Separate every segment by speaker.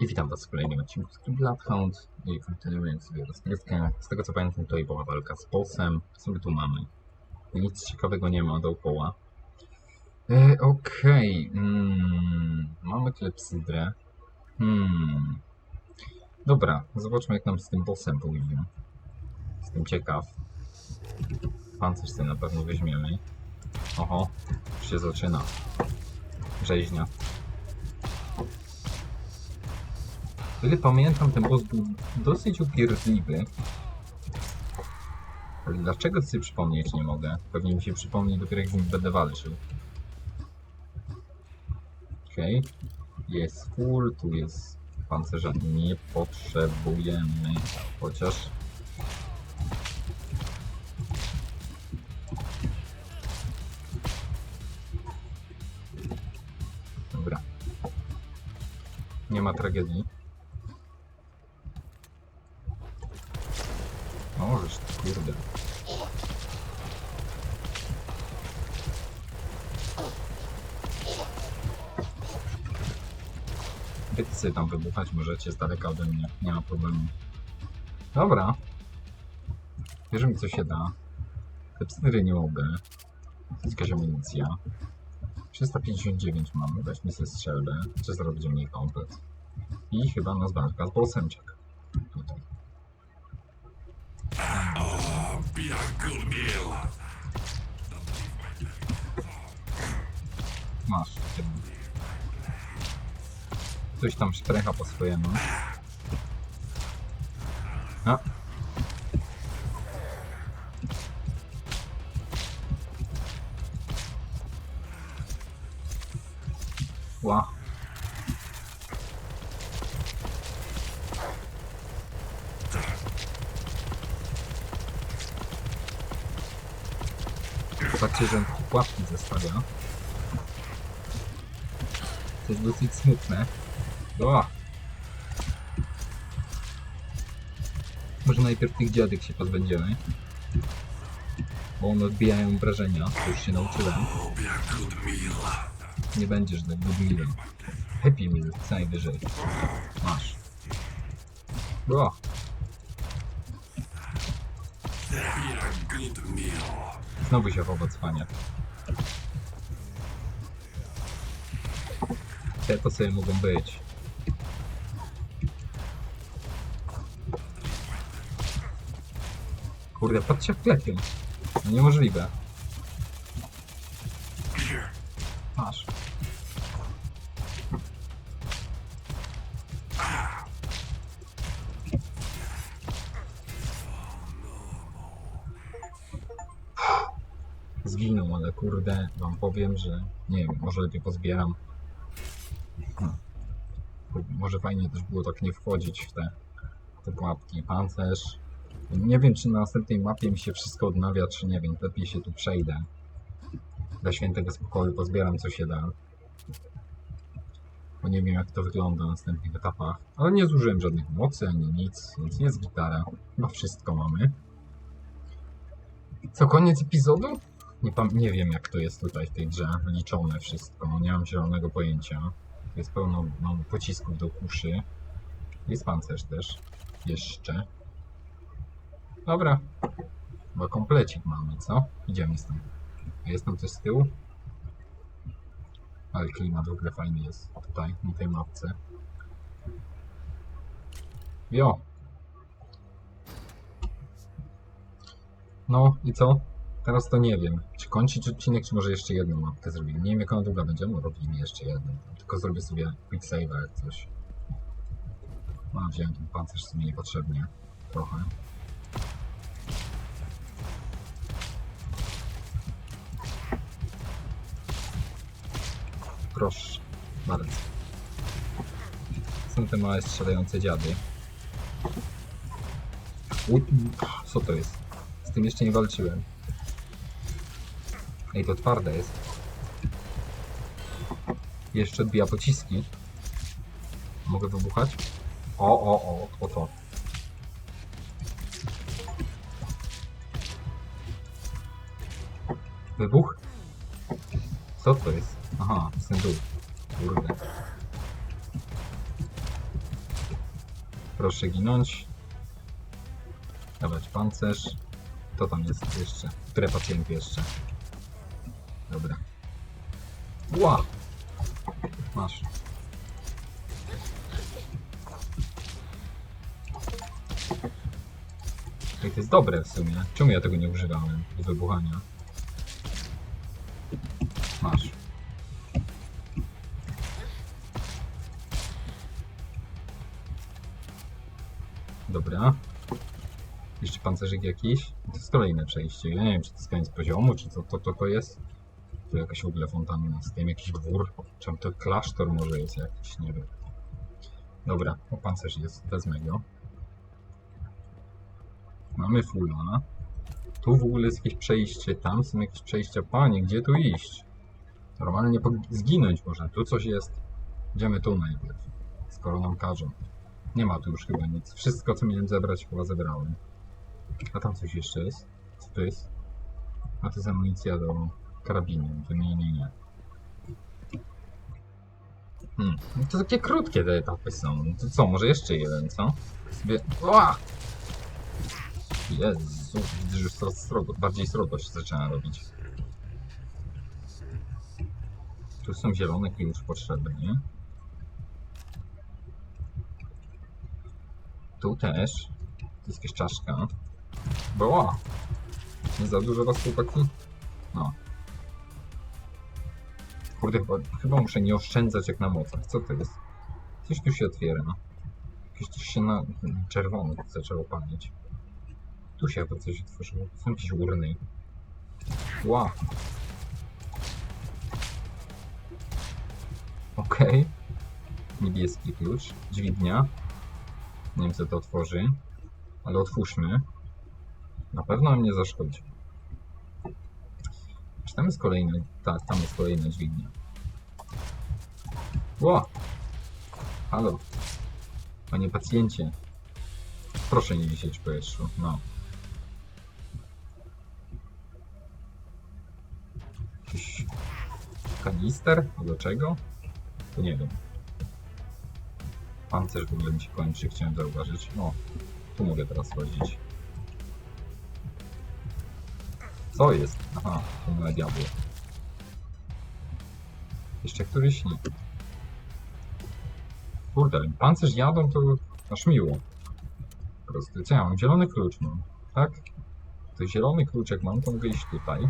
Speaker 1: I witam Was w kolejnym odcinku z Bloodhound i kontynuując sobie rozgrywkę. Z tego co pamiętam tutaj była walka z bossem. Co my tu mamy? Nic ciekawego nie ma dookoła. E, Okej. Mm, mamy klepsydrę. Hmm. Dobra, zobaczmy jak nam z tym bossem pójdzie. Jestem ciekaw. Pancerz sobie na pewno weźmiemy. Oho, już się zaczyna. Rzeźnia. Ile pamiętam, ten boss był dosyć upierdliwy. Ale dlaczego sobie przypomnieć nie mogę? Pewnie mi się przypomni dopiero jak z nim będę walczył. Okej. Jest full, tu jest pancerza nie potrzebujemy. Chociaż... Dobra. Nie ma tragedii. Możesz, kurde. Bycy tam wybuchać możecie z daleka ode mnie, nie ma problemu. Dobra. Bierze mi co się da. Te. Jest jakaś amunicja. 359 mamy, weźmy sobie strzelbę, czy zrobić mniej komplet. I chyba nas walka z czeka. Tutaj.
Speaker 2: Be a.
Speaker 1: Masz. Coś tam szprecha po swojemu. A. Ła. Zobaczcie, że on pułapki zostawia. To jest dosyć smutne. O! Może najpierw tych dziadek się pozbędziemy. Bo one odbijają wrażenia, to już się nauczyłem. Nie będziesz tak good mealem. Happy meal, co najwyżej. Masz. O!
Speaker 2: Be a good meal.
Speaker 1: Znowu się chowa cwania. Te to sobie mogą być. Kurde, patrzcie jak klepią. No niemożliwe. Masz. Zginął, ale kurde, wam powiem, że nie wiem, może lepiej pozbieram. Może fajnie też było tak nie wchodzić w te, te pułapki. Pancerz. Nie wiem, czy na następnej mapie mi się wszystko odnawia, czy nie wiem. Lepiej się tu przejdę. Dla świętego spokoju pozbieram co się da. Bo nie wiem jak to wygląda na następnych etapach. Ale nie zużyłem żadnych mocy ani nic, więc jest gitara. Chyba wszystko mamy. Co, koniec epizodu? Nie, nie wiem jak to jest tutaj w tej grze liczone wszystko. Nie mam zielonego pojęcia. Jest pełno mam pocisków do kuszy. Jest pancerz też. Jeszcze. Dobra. Chyba komplecik mamy, co? Idziemy stąd. A jest tam coś z tyłu? Ale klimat w ogóle fajny jest tutaj, na tej mapce. Jo. No i co? Teraz to nie wiem. Czy kończyć odcinek, czy może jeszcze jedną mapkę zrobimy? Nie wiem jak ona długa będzie, no robimy jeszcze jedną. Tylko zrobię sobie quick save jak coś. No, wziąłem ten pancerz w sumie niepotrzebnie. Trochę. Proszę, bardzo. Są te małe strzelające dziady. Co to jest? Z tym jeszcze nie walczyłem. Ej, to twarde jest. Jeszcze odbija pociski. Mogę wybuchać? O, o, o, o to. Wybuch? Co to jest? Aha, to jest ten dół. Kurde. Proszę ginąć. Dawać pancerz. To tam jest jeszcze? Które pacjenty jeszcze? Dobra. Ła! Masz. Ej, to jest dobre w sumie. Czemu ja tego nie używałem? Do wybuchania. Masz. Pancerzyk jakiś. To jest kolejne przejście. Ja nie wiem, czy to jest koniec poziomu, czy co to, to, to jest. Tu jakaś w ogóle fontanna. Z tym jakiś dwór. Czy to klasztor może jest jakiś, nie wiem. Dobra, o pancerz jest. Wezmę go. Mamy fulla. Tu w ogóle jest jakieś przejście, tam są jakieś przejścia. Panie, gdzie tu iść? Normalnie zginąć można. Tu coś jest. Idziemy tu najpierw. Skoro nam każą. Nie ma tu już chyba nic. Wszystko, co miałem zebrać, chyba zebrałem. A tam coś jeszcze jest? Co to jest? A to jest amunicja do karabinu. To nie, nie, nie. Hmm. No to takie krótkie te etapy są. To co, może jeszcze jeden, co? Sobie... Ła! Jezu, widzę, że już coraz srogo, bardziej srogość zaczyna robić. Tu są zielone klucz potrzebny. Tu też. Tu jest jakaś czaszka. Była! Nie za dużo was chłopaki? No. Kurde, chyba, muszę nie oszczędzać jak na mocach. Co to jest? Coś tu się otwiera. Jakieś coś się na czerwono zaczęło palić. Tu się chyba coś otworzyło. Są jakieś urny. Ła. Okej. Niebieski klucz. Dźwignia. Nie wiem co to otworzy. Ale otwórzmy. Na pewno nam nie zaszkodzi. Czy tam jest kolejny? Tak, tam jest kolejna dźwignia. Ła. Halo. Panie pacjencie. Proszę nie wisieć w powietrzu. No. Jakiś kanister? Do czego? To nie wiem. Pancerz w ogóle mi się kończy, chciałem zauważyć. O, tu mogę teraz chodzić. Co jest? Aha, to moje diabło. Jeszcze któryś nie. Kurde, pancerz jadą to aż miło. Po prostu, co ja mam? Zielony klucz mam, tak? To zielony klucz jak mam, to mogę iść tutaj.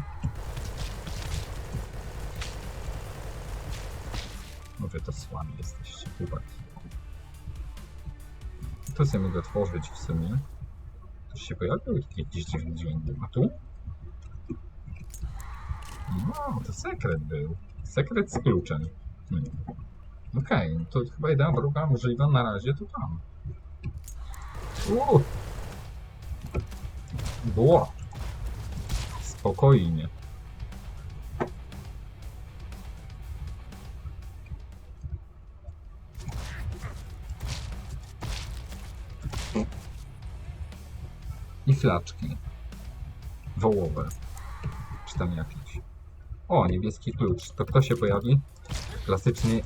Speaker 1: Wy to słabi jesteście, chłopaki. To sobie mogę tworzyć w sumie. Coś się pojawił? Jakiś dziwny dźwięk. A tu? No, to sekret był. Sekret z kluczem. Hmm. Okej, no to chyba jedyna droga możliwa na razie to tam. Uuu. Było. Spokojnie. I flaczki. Wołowe. Czy tam jakieś. O, niebieski klucz. To kto się pojawi? Klasyczny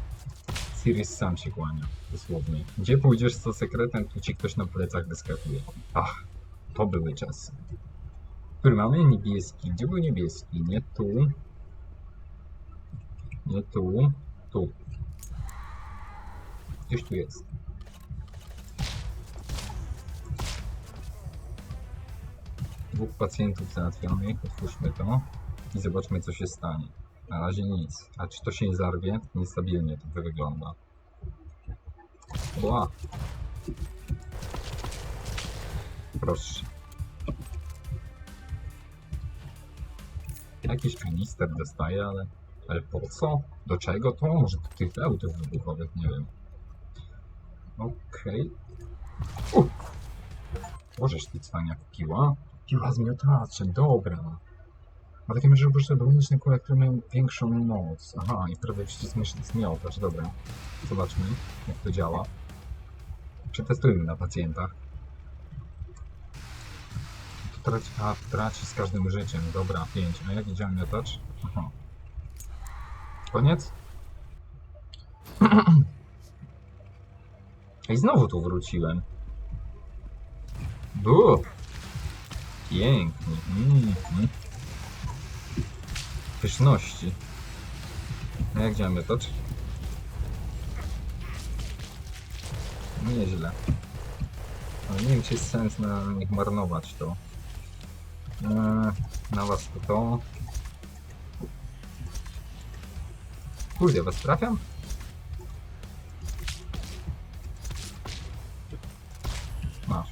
Speaker 1: Sirius sam się kłania, dosłownie. Gdzie pójdziesz z sekretem, tu ci ktoś na plecach wyskakuje. Ach, to były czasy. Który mamy? Niebieski. Gdzie był niebieski? Nie tu. Nie tu. Tu. Gdzieś tu jest. Dwóch pacjentów załatwionych. Otwórzmy to i zobaczmy, co się stanie. Na razie nic. A czy to się nie zarwie? Niestabilnie to wygląda. Ła. Proszę. Jakiś kanister dostaję, ale... Ale po co? Do czego to? Może do tych autów wybuchowych? Nie wiem. Okej. Okay. Możesz ty cwania piła? Piła z miotaczem, dobra. Ma takie że że dwójniczne kule, które mają większą moc. Aha, i prawie przycisk myszy zmiotacz, dobra. Zobaczmy, jak to działa. Przetestujmy na pacjentach. To traci, a, traci z każdym życiem. Dobra, 5. A jak działa miotacz? Aha. Koniec? I znowu tu wróciłem. Bu! Pięknie. Mm, mm. Pyszności. No jak działamy to? Nieźle. Ale nie wiem, czy jest sens na nich marnować to. Eee, na was to to. Kurde, was trafiam? Masz.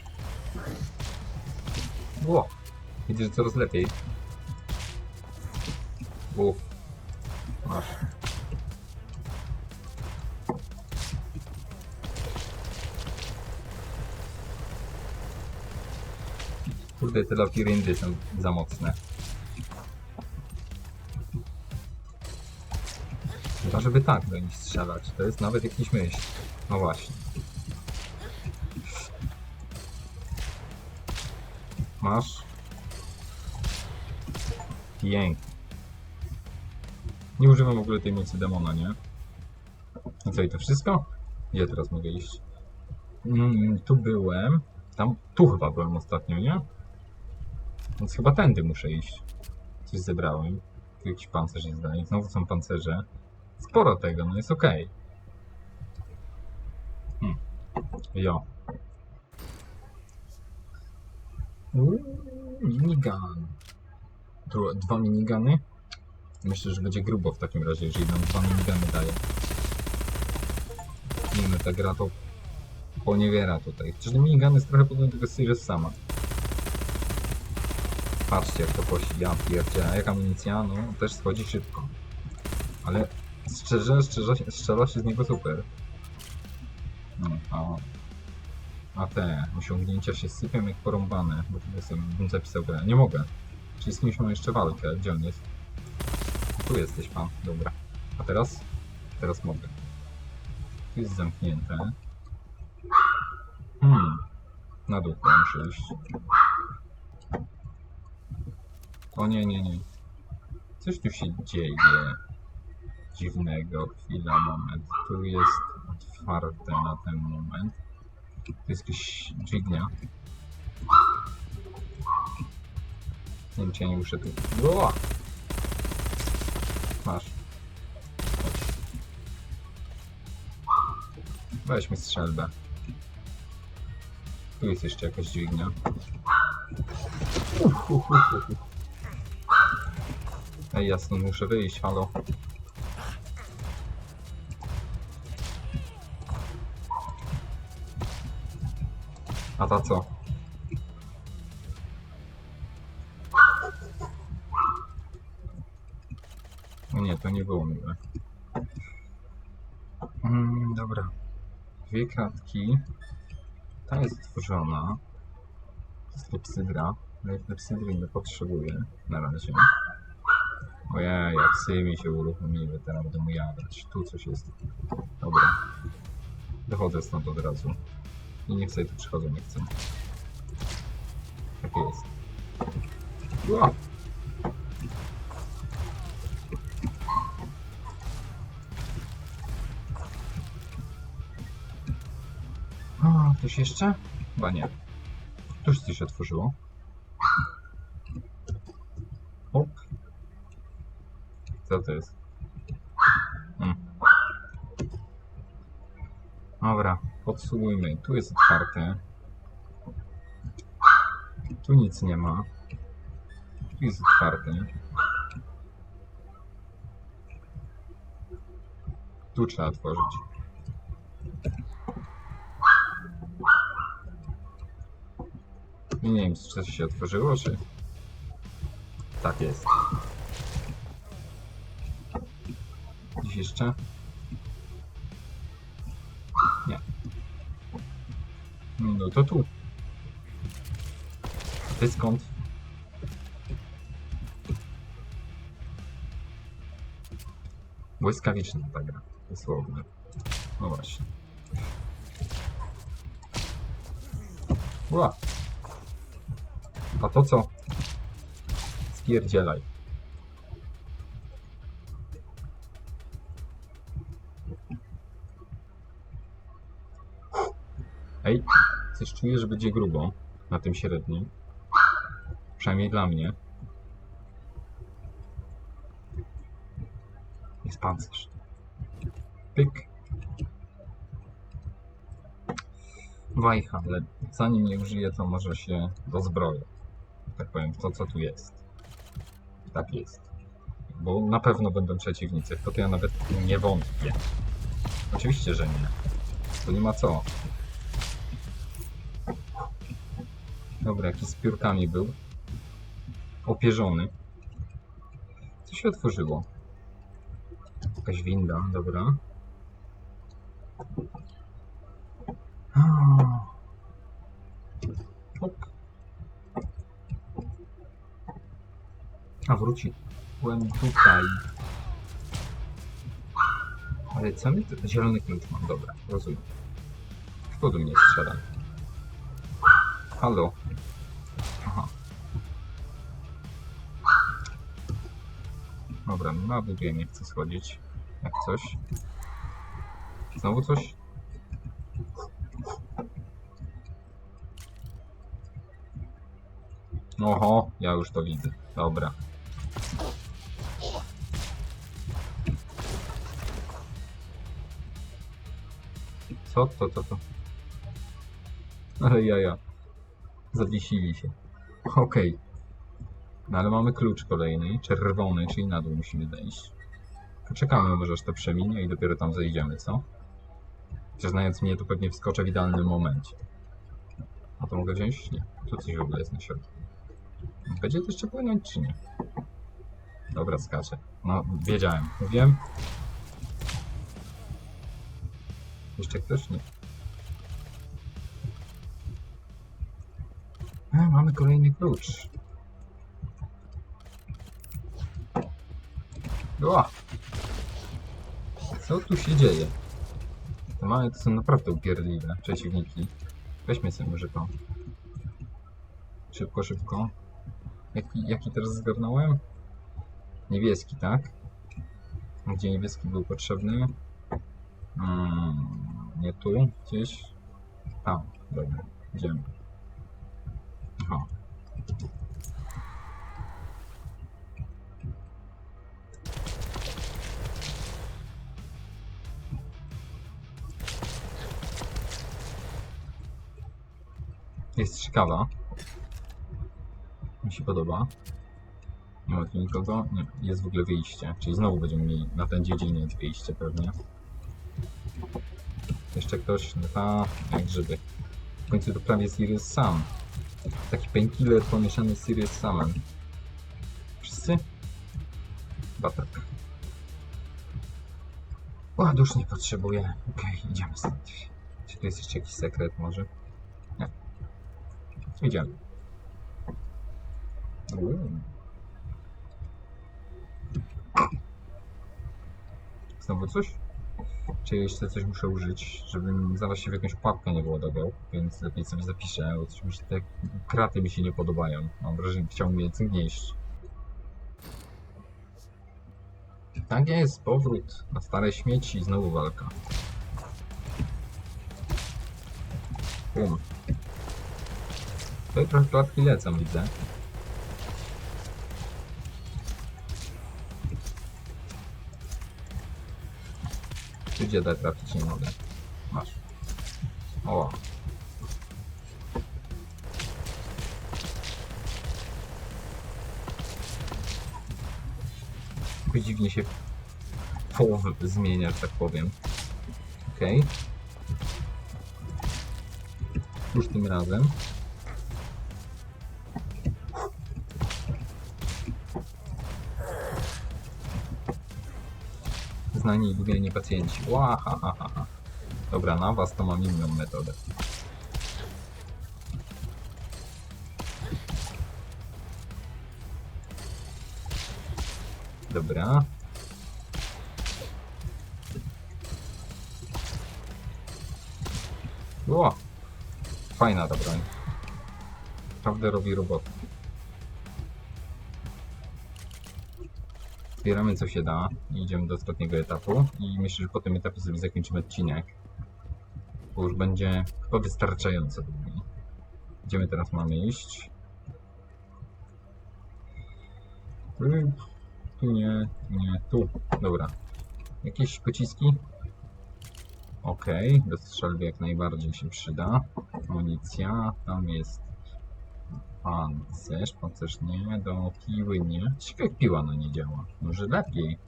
Speaker 1: Ło! Widzisz, coraz lepiej. Masz. Kurde, te labirynty są za mocne. Chyba, żeby tak do nich strzelać. To jest nawet jakiś myśl. No właśnie. Masz. Pięknie. Nie używam w ogóle tej mocy demona, nie? I co, i to wszystko? Gdzie teraz mogę iść? Mm, tu byłem. Tam, tu chyba byłem ostatnio, nie? Więc chyba tędy muszę iść. Coś zebrałem. Tu jakiś pancerz jest dalej. Znowu są pancerze. Sporo tego, no jest okej. Hmm. Jo. Uuu, minigun. Dwa minigany? Myślę, że będzie grubo w takim razie, jeżeli nam dwa minigany daje. Wiem, ta gra to poniewiera tutaj. Chociaż te minigany jest trochę podobne do tego sama. Patrzcie jak to kosi, ja pierdzielę, jak amunicja, no też schodzi szybko. Ale szczerze, szczerze, strzela się z niego super. No, a, a te osiągnięcia się sypią jak porąbane, bo tutaj sobie bym zapisał grę. Nie mogę. Czyli z kimś mam jeszcze walkę, gdzie on jest? Tu jesteś pan, dobra. A teraz? Teraz mogę. Tu jest zamknięte. Hmm. Na dół muszę iść. O nie, nie, nie. Coś tu się dzieje. Dziwnego. Chwila, moment. Tu jest otwarte na ten moment. Tu jest jakaś dźwignia. Nie wiem, czy ja nie muszę tu... Ua! Weźmy strzelbę. Tu jest jeszcze jakaś dźwignia. Uf, uf. Ej, jasno, muszę wyjść, halo. A ta co? No nie, to nie było miłe. Mm, dobra. Dwie kratki. Ta jest otworzona. To jest klepsydra. Ale klepsydry nie potrzebuję na razie. Ojej, jak psy mi się uruchomiły, teraz będę mu jadać. Tu coś jest. Dobra. Wychodzę stąd od razu. I nie chcę tu przychodzę, nie chcę. Tak jest. Ua! A, ktoś jeszcze? Chyba nie. Tu już coś otworzyło. Hop. Co to jest? Hmm. Dobra, podsumujmy. Tu jest otwarte. Tu nic nie ma. Tu jest otwarte. Tu trzeba otworzyć. Nie wiem, czy coś się otworzyło, czy... Tak jest. Gdzieś jeszcze? Nie. No to tu. A ty skąd? Błyskawiczna ta gra, dosłownie. No właśnie. Ła. A to co? Spierdzielaj. Ej, coś czuję, że będzie grubo. na tym średnim. Przynajmniej dla mnie. Jest pancerz. Pyk. Wajcha, ale zanim nie użyję, to może się dozbroję. Tak powiem, w to co tu jest. Tak jest. Bo na pewno będą przeciwnicy, w to, ja nawet nie wątpię. Oczywiście, że nie. To nie ma co. Dobra, jakiś z piórkami był. Opierzony. Co się otworzyło? Jakaś winda, dobra. Hop. A wróciłem tutaj. Ale co mi to? Zielony klucz mam, dobra, rozumiem. Do mnie strzela? Halo? Aha. Dobra, no na buduję nie chcę schodzić. Jak coś. Znowu coś? Oho, ja już to widzę. Dobra. Co to, to, to? Ale jaja. Zawiesili się. Okej. No ale mamy klucz kolejny, czerwony, czyli na dół musimy zejść. Poczekamy może aż to przeminie i dopiero tam zejdziemy, co? Chociaż znając mnie, to pewnie wskoczę w idealnym momencie. A to mogę wziąć? Nie. Tu coś w ogóle jest na środku. Będzie to jeszcze płynąć, czy nie? Dobra, skaczę. No, wiedziałem. Wiem. Jeszcze ktoś? Nie. E, mamy kolejny klucz. O! Co tu się dzieje? Te małe to są naprawdę upierdliwe przeciwniki. Weźmy sobie może to. Szybko, szybko. Jaki, jaki teraz zgarnąłem? Niebieski, tak? Gdzie niebieski był potrzebny? Mm, nie tu, gdzieś. Tam, dobra, idziemy. Aha. Jest ciekawa. Mi się podoba. Nie ma tu nikogo. Nie, jest w ogóle wyjście. Czyli znowu będziemy mieli na ten dziedziniec wyjście pewnie. Jeszcze ktoś? No ta, jak grzyby. W końcu to prawie Sirius sam. Taki painkiller pomieszany z Sirius samem. Wszyscy? Chyba tak. O, dusz nie potrzebuję. Okej, idziemy stąd. Czy tu jest jeszcze jakiś sekret może? Nie. Idziemy. Uuu. Znowu coś? Czy jeszcze coś muszę użyć, żebym zaraz się w jakąś pułapkę nie władował, więc lepiej sobie zapiszę, bo coś się te kraty mi się nie podobają. Mam wrażenie, że chciałbym je gnieść. Tak jest, powrót na stare śmieci i znowu walka. Bum. Tutaj trochę klatki lecą, widzę. Czy gdzie da trafić nie mogę? Masz. O. Jakoś dziwnie się połowy zmienia, że tak powiem. Okej. Już tym razem. Znani i lubieni pacjenci. Ła, ha, ha, ha, ha. Dobra, na was to mam inną metodę. Dobra. Ło! Fajna ta broń. Naprawdę robi robotę. Zbieramy co się da i idziemy do ostatniego etapu i myślę, że po tym etapie sobie zakończymy odcinek. Bo już będzie chyba wystarczająco długi. Gdzie my teraz mamy iść? Tu, tu nie, nie, tu. Dobra. Jakieś pociski? Okej, do strzelby jak najbardziej się przyda. Amunicja, tam jest pancerz, pancerz nie, do piły nie. Ciekawe piła no nie działa. Może lepiej.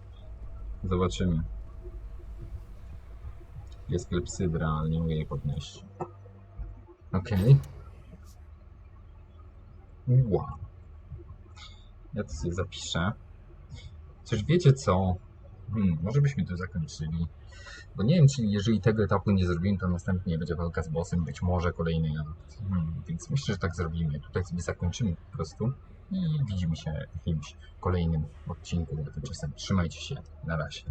Speaker 1: Zobaczymy. Jest klepsydra, ale nie mogę jej podnieść. Okej. Ła. Ja to sobie zapiszę. Coś wiecie co? Hmm, może byśmy tu zakończyli. Bo nie wiem, czy jeżeli tego etapu nie zrobimy, to następnie będzie walka z bossem, być może kolejny. Hmm, więc myślę, że tak zrobimy. Tutaj sobie zakończymy po prostu i widzimy się w jakimś kolejnym odcinku. Tymczasem trzymajcie się. Na razie.